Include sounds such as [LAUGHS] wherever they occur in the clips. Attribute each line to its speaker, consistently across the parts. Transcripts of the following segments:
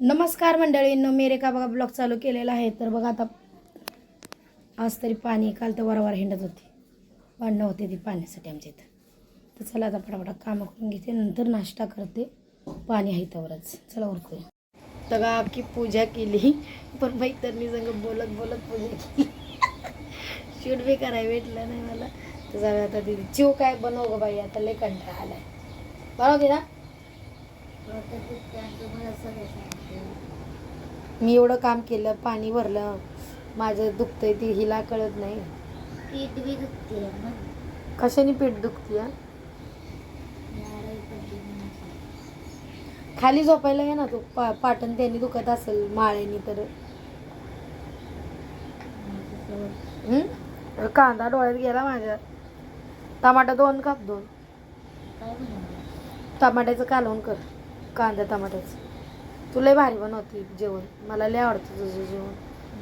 Speaker 1: नमस्कार मंडळींनो मेरे का बघा ब्लॉग चालू केलेला आहे. तर बघा आता आज तरी पाणी काल तर वारंवार हिंडत होती. भांडणं होते ती पाण्यासाठी आमच्या इथं. तर चला आता फटाफटा कामं करून घेते नंतर नाश्ता करते. पाणी आहे त्यावरच चला उरकूया. तर का की पूजा केली. पण भाई तर मी संग बोलत बोलत पूजा केली. शूट बी करायला भेटलं नाही मला. तर जाऊया आता दिदी चिव काय बनव गं बाई? आता लय कंटाळा आलाय. बरोबर ना? मी एवढं काम केलं पाणी भरलं माझं दुखतंय ती हिला कळत नाही.
Speaker 2: पीठ बी दुखते
Speaker 1: कशाने पीठ दुखती खाली झोपायला ये ना तू पा पाटण त्यांनी दुखत असेल माळ्यानी तर? कांदा डोळ्यात गेला माझ्या. टमाटा दोन काप दोन. टमाट्याचं कालवण कर. कांदा टमाट्याचं. तुला भारी बनवते जेवण. मला लय आवडतं तुझं जेवण.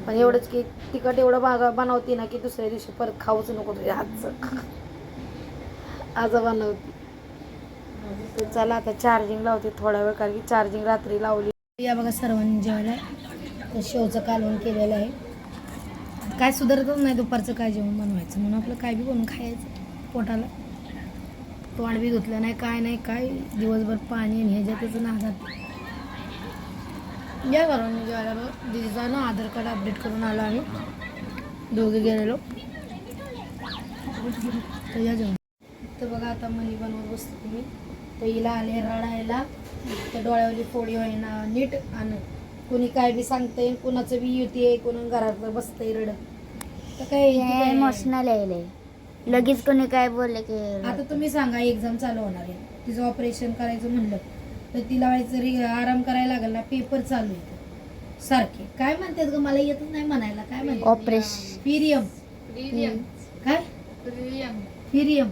Speaker 1: पण एवढंच की तिखट एवढं बागा बनवते ना की दुसऱ्या दिवशी परत खाऊच नको तुझ्या हातचं. [LAUGHS] आज बनवते. चला आता चार्जिंग लावते थोडा वेळ कारण की चार्जिंग रात्री लावली. या बघा सर्वांनी जेवायला. आहे शेवचं कालवण केलेलं आहे. काय सुधारतच नाही दुपारचं काय जेवण बनवायचं म्हणून आपलं काय बी बनवून खायचं. पोटाला. तोंड बी धुतलं नाही काय नाही काय? दिवसभर पाणी आणि ह्याच्यातच नादात. या जेवायला बघ दिदीचा ना आधार कार्ड अपडेट करून आलो आम्ही. दोघे गेलेलो. तर या जेवण तर बघा आता मनी बनवत बसतो तुम्ही. तर हिला आले रडायला. तर डोळ्यावरली फोडी होईना नीट आणि कोणी काय बी सांगतंय कोणाचं बी युती कोणी घरात बसतंय रडत. तर काय
Speaker 2: इमोशनल यायलंय लगेच कोणी काय बोलले की
Speaker 1: आता तुम्ही सांगा एक्झाम चालू होणार आहे. तिचं ऑपरेशन करायचं म्हणलं तर तिला व्हायचं रे आराम करायला लागेल ना पेपर चालू आहे सारखे. काय म्हणतात ग मला येतच नाही म्हणायला. काय म्हणतात?
Speaker 2: ऑपरेशन
Speaker 1: पिरियम काय? पिरियम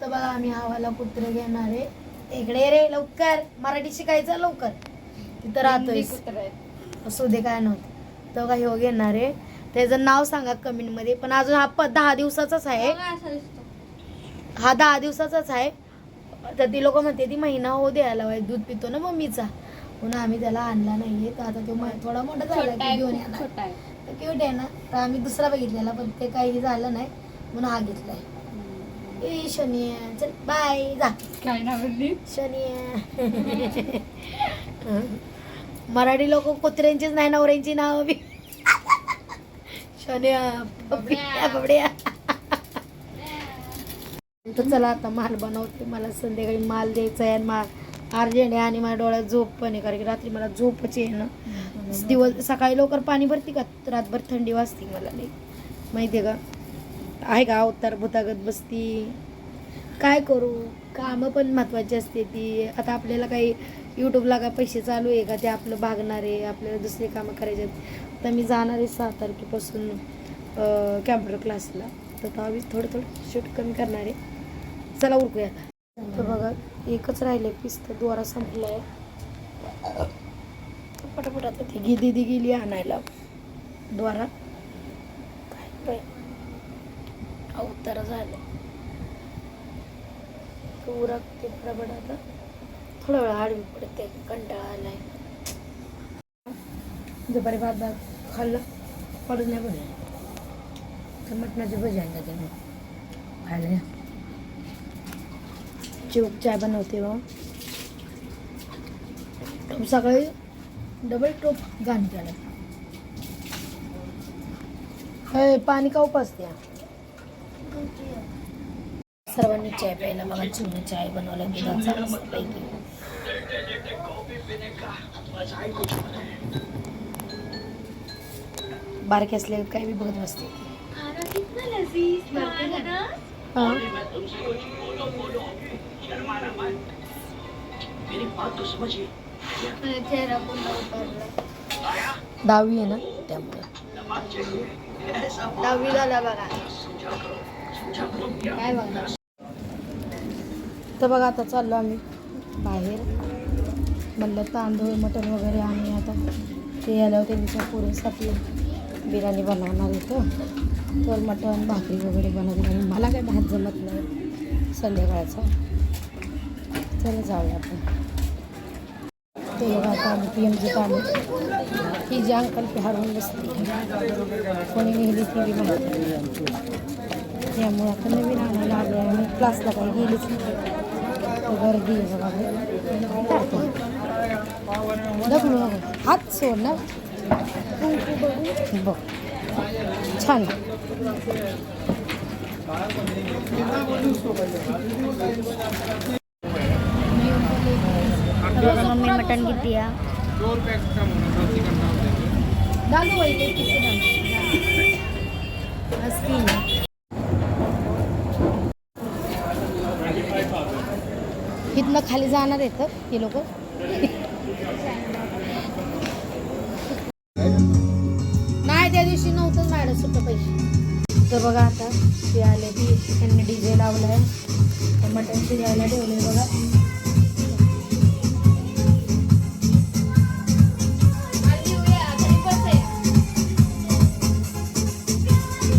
Speaker 1: तर बघा आम्ही हवाला कुत्रे घेणार आहे. इकडे रे लवकर. मराठी शिकायचं लवकर. तिथं राहतोय असू दे काय नव्हतं. तर बघा ह्यो घेणार आहे. त्याचं नाव सांगा कमेंटमध्ये पण अजून हा प दहा दिवसाचाच आहे. हा दहा दिवसाचाच आहे. तर ती लोक म्हणते ती महिना हो द्यायला पाहिजे दूध पितो ना मम्मीचा. म्हणून आम्ही त्याला आणला नाहीये. तर आता तो थोडा मोठा झाला की घेऊन येणार. तर क्यूट आहे ना. तर आम्ही दुसरा बघितलेला पण ते काही झालं नाही. म्हणून हा घेतलाय. ए शनिया चल बाय जा.
Speaker 3: काय नाव
Speaker 1: शनिया [LAUGHS] मराठी लोक कुत्र्यांचीच नाही नवऱ्यांची नाव बी. शनिया तर चला आता माल बनवते. मला संध्याकाळी माल द्यायचा आहे आणि मा अर्जंट आहे आणि माझ्या डोळ्यात झोप पण आहे. कारण की रात्री मला झोपच आहे ना दिवस सकाळी लवकर पाणी भरते का? रातभर थंडी वाजते मला नाही माहिती आहे का? आहे का? अवतार भूतागत बसती. काय करू? कामं पण महत्त्वाची असते ती. आता आपल्याला काही यूट्यूबला काय पैसे चालू आहे का? ते आपलं भागणार आहे. आपल्याला दुसरे कामं करायचे आहेत. तर मी जाणार आहे सहा तारखेपासून कॅम्प्युटर क्लासला तर तेव्हा थोडं थोडं शूट कमी करणार आहे. चला उरकूया तर बघा एकच राहिले पीस तर द्वारा संपला आहे पटापट आता ती दिदी गेली आणायला. द्वारा काय? बाई अवतार झालं. उरकते प्रबड आता. थोडा वेळ आडवी पडते कंटाळा आलाय. दुपारी भात भात खाल्लं? पडून नाही पडलं तर मटणाची भजी आणलं ते खायला या. चिवक चाय बनवते हो. मग सकाळी डबल टोप घाण त्याला हे पाणी का उपासते सर्वांनी चाय प्यायला मला चिवने चाय बनवला दुधाचा पैकी. बारके असले काही बी बघत बसते. हा. दहावी आहे ना त्यामुळे
Speaker 2: दहावी झाला बघा काय बघणार
Speaker 1: तर बघा आता चाललो आम्ही बाहेर. म्हणलं तांदूळ मटण वगैरे आम्ही आता. ते आल्यावर त्यांच्या पुरेसाठी बिर्याणी बनवणार होतो तर मटण भाकरी वगैरे बनवली आणि मला काय भात जमत नाही संध्याकाळचा. चला जाऊया आपण. ते बघा आता आम्ही पी एमचं काम ही जी अंकल हरवून बसते कोणी नेहमी ती बी त्यामुळे आता नवीन आणायला आले आणि क्लासला काही गेलीच नाही. गर्दी आहे बघा. ढकलू हात सोड ना. बघ. छान.
Speaker 2: मम्मी मटण किती
Speaker 1: असतील इथनं खाली जाणार आहेत हे लोक. त्या दिवशी नव्हतंच मॅडम सुट्ट पैसे. तर बघा आता ते आले ती त्यांनी डीजे लावलाय. मटण शिजायला ठेवले बघा.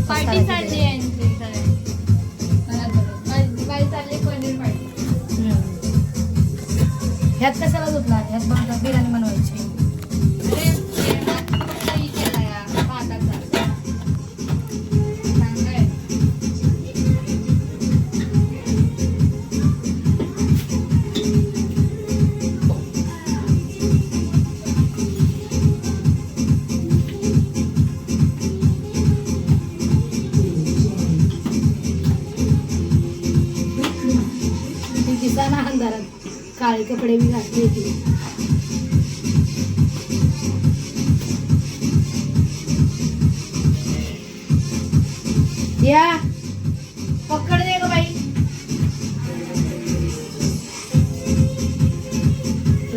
Speaker 3: पार्टी चालली आहे यांची बाई चालली पनीर पार्टी.
Speaker 1: ह्यात कशाला झोपला? ह्यात बघा बिर्याणी बनवायची. अंधारात काळे कपडे मी घातले होते. या. पकड दे ग बाई.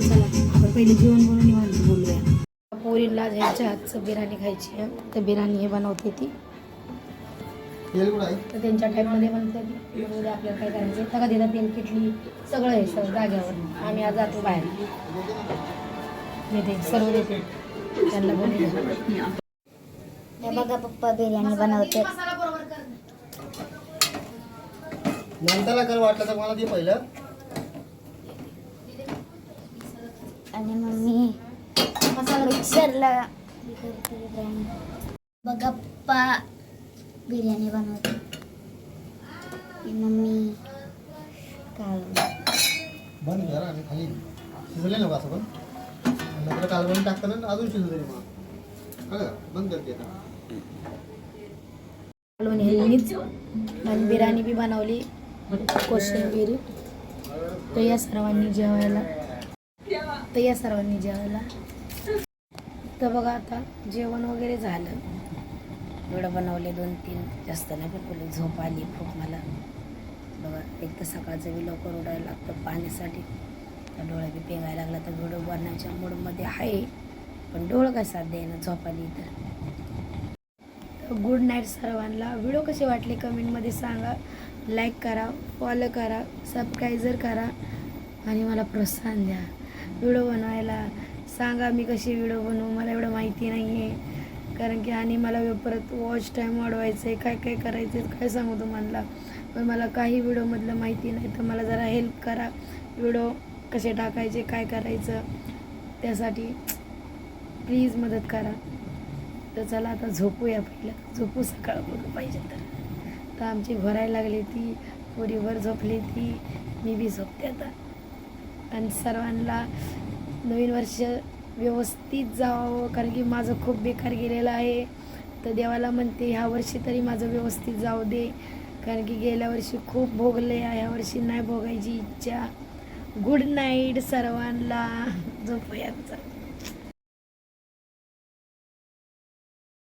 Speaker 1: चला आपण पहिले जेवण बनवून निवांत बोलूया. पोरींला घ्यायच्या आजचं बिर्याणी खायची आहे. तर बिर्याणी हे बनवते ती. तर त्यांच्या टाईपमध्ये ती मग उद्या आपल्याला काय करायचं सगळं देतात तेल किटली सगळं आहे सगळं जाग्यावर आम्ही आज जातो बाहेर. देते सर्व देते. त्यांना बोलू
Speaker 2: हे बघा पप्पा बिर्याणी बनवते.
Speaker 4: नंतरला कर वाटलं तर मला दे पहिलं.
Speaker 2: आणि मम्मी मिक्सरला बघा पप्पा बिर्याणी बनवते. मम्मी
Speaker 4: बंद कर आणि खाली शिजले असं पण. नंतर कालवण टाकताना अजून शिजू मग? बंद करते
Speaker 1: आणि बिर्याणी बी बनवली. कोशिंबीर. तर या सर्वांनी जेवायला. तर या सर्वांनी जेवायला. तर बघा आता जेवण वगैरे झालं. एवढं बनवले दोन तीन. जास्त नाही पण झोप आली खूप मला. बघा एक तर सकाळचं बी लवकर उडायला लागतं पाण्यासाठी. तर डोळा बी पेगायला लागला तर व्हिडिओ बनवायच्या मूडमध्ये आहे. पण डोळं काय साथ ना झोप आली तर. गुड नाईट सर्वांना. व्हिडिओ कसे वाटले कमेंटमध्ये सांगा. लाईक करा फॉलो करा सबस्क्रायझर करा आणि मला प्रोत्साहन द्या. व्हिडिओ बनवायला सांगा मी कशी व्हिडिओ बनवू. मला एवढं माहिती नाही आहे कारण की आणि मला परत वॉच टाईम वाढवायचं आहे काय काय करायचं आहे काय सांगू तुम्हाला. पण मला काही व्हिडिओमधलं माहिती नाही तर मला जरा हेल्प करा. व्हिडिओ कसे टाकायचे काय करायचं त्यासाठी प्लीज मदत करा. तर चला आता झोपूया पहिलं. झोपू सकाळ बघू पाहिजे तर. तर आमची भरायला लागली ती पोरीवर झोपली ती मी बी झोपते आता. आणि सर्वांना नवीन वर्ष व्यवस्थित जावं कारण की माझं खूप बेकार गेलेलं आहे. तर देवाला म्हणते ह्या वर्षी तरी माझं व्यवस्थित जाऊ दे. कारण की गेल्या वर्षी खूप भोगले ह्या वर्षी नाही भोगायची इच्छा. गुड नाईट सर्वांना. झोपूया चला